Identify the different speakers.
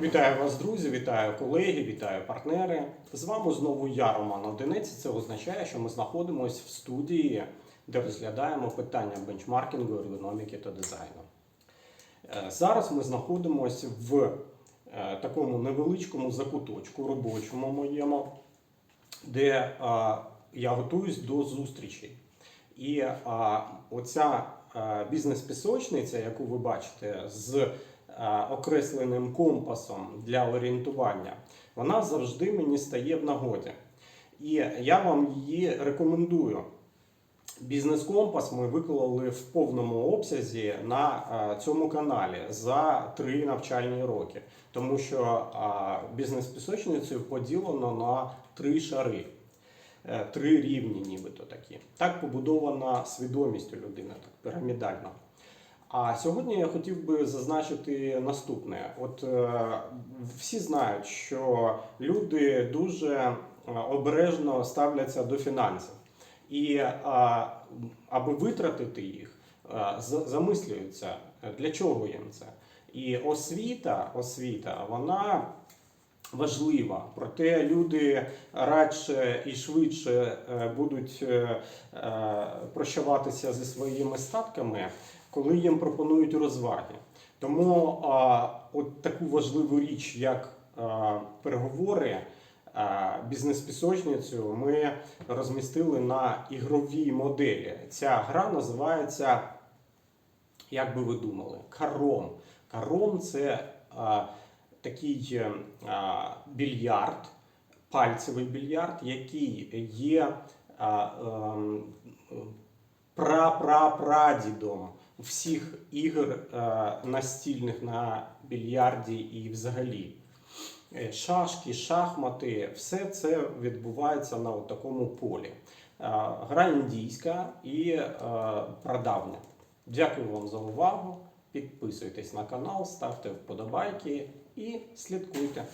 Speaker 1: Вітаю вас, друзі, вітаю колеги, вітаю партнери. З вами знову я, Роман Одинець. Це означає, що ми знаходимося в студії, де розглядаємо питання бенчмаркінгу, ергономіки та дизайну. Е, Зараз ми знаходимося в е, такому невеличкому закуточку робочому моєму, де е, я готуюсь до зустрічей. І оця бізнес-пісочниця, яку ви бачите, з окресленим компасом для орієнтування, вона завжди мені стає в нагоді. І я вам її рекомендую. Бізнес-компас ми виклали в повному обсязі на цьому каналі за три навчальні роки, тому що бізнес-пісочницю поділено на три шари. Е, три рівні, нібито такі. Так побудована свідомість у людини, так пірамідально. А сьогодні я хотів би зазначити наступне: от е, всі знають, що люди дуже е, обережно ставляться до фінансів, і е, аби витратити їх, замислюються, для чого їм це. І освіта, освіта, вона важлива. Проте люди радше і швидше будуть прощаватися зі своїми статками, коли їм пропонують розваги. Тому а, от таку важливу річ, як а, переговори. а, Бізнес-пісочницю ми розмістили на ігровій моделі. Ця гра називається, як би ви думали, Каром. Каром це а, такий е, а, більярд, пальцевий більярд, який є а, ем, прапрапрадідом всіх ігор е, настільних на більярді і взагалі. Е, Шашки, шахмати, все це відбувається на такому полі. Е, Гра індійська і прадавня. Дякую вам за увагу. Підписуйтесь на канал, ставте вподобайки і слідкуйте.